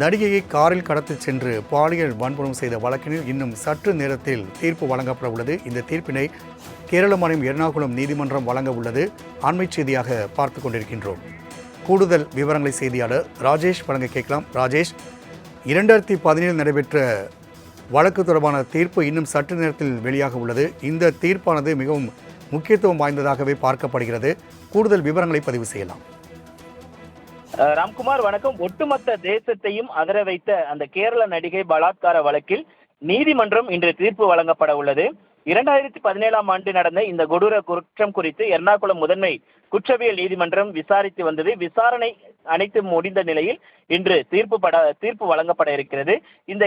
நடிகையை காரில் கடத்திச் சென்று பாலியல் வன்புணர்வு செய்த வழக்கினில் இன்னும் சற்று நேரத்தில் தீர்ப்பு வழங்கப்பட உள்ளது. இந்த தீர்ப்பினை கேரள மாநிலம் எர்ணாகுளம் நீதிமன்றம் வழங்க உள்ளது. ஆண்மை செய்தியாக பார்த்து கொண்டிருக்கின்றோம். கூடுதல் விவரங்களை செய்தியாளர் ராஜேஷ் வழங்க கேட்கலாம். ராஜேஷ் இரண்டாயிரத்தி பதினேழு நடைபெற்ற வழக்கு தொடர்பான தீர்ப்பு இன்னும் சற்று நேரத்தில் வெளியாக உள்ளது. இந்த தீர்ப்பானது மிகவும் முக்கியத்துவம் வாய்ந்ததாகவே பார்க்கப்படுகிறது. கூடுதல் விவரங்களை பதிவு செய்யலாம். ராம்குமார் வணக்கம். ஒட்டுமொத்த தேசத்தையும் அதர வைத்த அந்த கேரள நடிகை பலாத்கார வழக்கில் நீதிமன்றம் இன்று தீர்ப்பு வழங்கப்பட உள்ளது. இரண்டாயிரத்தி பதினேழாம் ஆண்டு நடந்த இந்த கொடூர குற்றம் குறித்து எர்ணாகுளம் முதன்மை குற்றவியல் நீதிமன்றம் விசாரித்து வந்தது. விசாரணை அனைத்து முடிந்த நிலையில் இன்று தீர்ப்பு பட தீர்ப்பு வழங்கப்பட இருக்கிறது. இந்த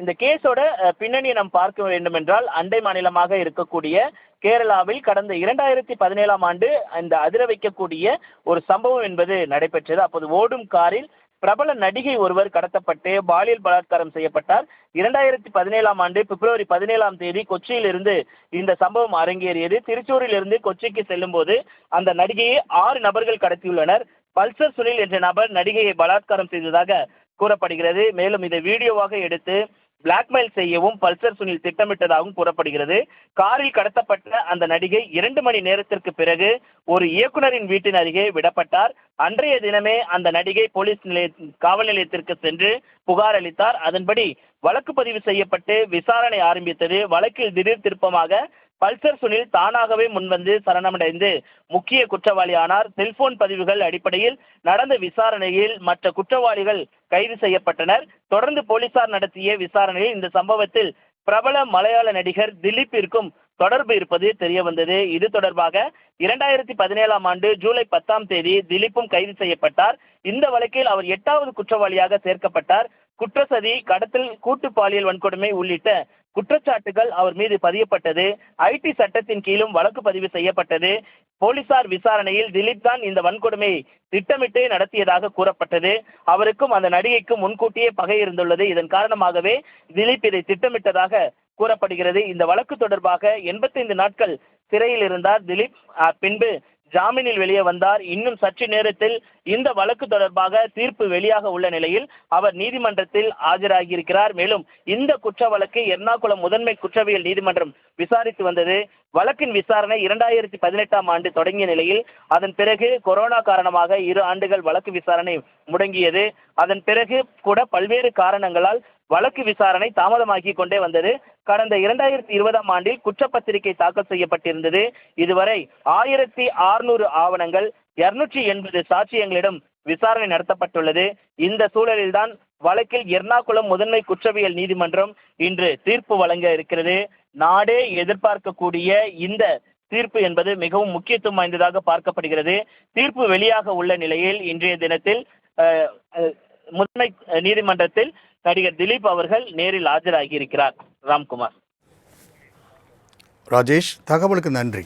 இந்த கேஸோட பின்னணியை நாம் பார்க்க வேண்டும் என்றால் அண்டை மாநிலமாக இருக்கக்கூடிய கேரளாவில் கடந்த இரண்டாயிரத்தி பதினேழாம் ஆண்டு இந்த அதிர வைக்கக்கூடிய ஒரு சம்பவம் என்பது நடைபெற்றது. அப்போது ஓடும் காரில் பிரபல நடிகை ஒருவர் கடத்தப்பட்டு பாலியல் பலாத்காரம் செய்யப்பட்டார். இரண்டாயிரத்தி பதினேழாம் ஆண்டு பிப்ரவரி பதினேழாம் தேதி கொச்சியிலிருந்து இந்த சம்பவம் அரங்கேறியது. திருச்சூரிலிருந்து கொச்சிக்கு செல்லும் போது அந்த நடிகையை ஆறு நபர்கள் கடத்தியுள்ளனர். பல்சர் சுனில் என்ற நபர் நடிகையை பலாத்காரம் செய்ததாக கூறப்படுகிறது. மேலும் இதை வீடியோவாக எடுத்து பிளாக்மெயில் செய்யவும் பல்சர் சுனில் திட்டமிட்டதாகவும் கூறப்படுகிறது. காரில் கடத்தப்பட்ட அந்த நடிகை இரண்டு மணி நேரத்திற்கு பிறகு ஒரு இயக்குனரின் வீட்டின் அருகே விடப்பட்டார். அன்றைய தினமே அந்த நடிகை போலீஸ் நிலைய காவல் நிலையத்திற்கு சென்று புகார் அளித்தார். அதன்படி வழக்கு பதிவு செய்யப்பட்டு விசாரணை ஆரம்பித்தது. வழக்கில் திடீர் திருப்பமாக பல்சர் சுனில் தானாகவே முன்வந்து சரணமடைந்து முக்கிய குற்றவாளியானார். செல்போன் பதிவுகள் அடிப்படையில் நடந்த விசாரணையில் மற்ற குற்றவாளிகள் கைது செய்யப்பட்டனர். தொடர்ந்து போலீசார் நடத்திய விசாரணையில் இந்த சம்பவத்தில் பிரபல மலையாள நடிகர் திலீப்பிற்கும் தொடர்பு இருப்பது தெரிய வந்தது இது தொடர்பாக இரண்டாயிரத்தி பதினேழாம் ஆண்டு ஜூலை பத்தாம் தேதி திலீப்பும் கைது செய்யப்பட்டார். இந்த வழக்கில் அவர் எட்டாவது குற்றவாளியாக சேர்க்கப்பட்டார். குற்றசதி கடத்தல் கூட்டு பாலியல் வன்கொடுமை உள்ளிட்ட குற்றச்சாட்டுகள் அவர் மீது பதியப்பட்டது. ஐடி சட்டத்தின் கீழும் வழக்கு பதிவு செய்யப்பட்டது. போலீசார் விசாரணையில் திலீப் தான் இந்த வன்கொடுமையை திட்டமிட்டு நடத்தியதாக கூறப்பட்டது. அவருக்கும் அந்த நடிகைக்கும் முன்கூட்டியே பகை இருந்துள்ளது. இதன் காரணமாகவே திலீப் இதை திட்டமிட்டதாக கூறப்படுகிறது. இந்த வழக்கு தொடர்பாக எண்பத்தைந்து நாட்கள் சிறையில் இருந்தார் திலீப். பின்பு ஜாமீனில் வெளியே வந்தார். இன்னும் சற்று நேரத்தில் இந்த வழக்கு தொடர்பாக தீர்ப்பு வெளியாக உள்ள நிலையில் அவர் நீதிமன்றத்தில் ஆஜராகியிருக்கிறார். மேலும் இந்த குற்ற வழக்கு எர்ணாகுளம் முதன்மை குற்றவியல் நீதிமன்றம் விசாரித்து வந்தது. வழக்கின் விசாரணை இரண்டாயிரத்தி பதினெட்டாம் ஆண்டு தொடங்கிய நிலையில் அதன் பிறகு கொரோனா காரணமாக இரு ஆண்டுகள் வழக்கு விசாரணை முடங்கியது. அதன் பிறகு கூட பல்வேறு காரணங்களால் வழக்கு விசாரணை தாமதமாகி கொண்டே வந்தது. கடந்த இரண்டாயிரத்தி இருபதாம் ஆண்டில் குற்றப்பத்திரிகை தாக்கல் செய்யப்பட்டிருந்தது. இதுவரை ஆயிரத்தி ஆறுநூறு ஆவணங்கள் இருநூற்றி எண்பது சாட்சியங்களிடம் விசாரணை நடத்தப்பட்டுள்ளது. இந்த சூழலில்தான் வழக்கில் எர்ணாகுளம் முதன்மை குற்றவியல் நீதிமன்றம் இன்று தீர்ப்பு வழங்க இருக்கிறது. நாடே எதிர்பார்க்கக்கூடிய இந்த தீர்ப்பு என்பது மிகவும் முக்கியத்துவம் வாய்ந்ததாக பார்க்கப்படுகிறது. தீர்ப்பு வெளியாக உள்ள நிலையில் இன்றைய தினத்தில் முதன்மை நீதிமன்றத்தில் நடிகர் திலீப் அவர்கள் நேரில் ஆஜராகி இருக்கிறார் ராம்குமார். ராஜேஷ் தகவலுக்கு நன்றி.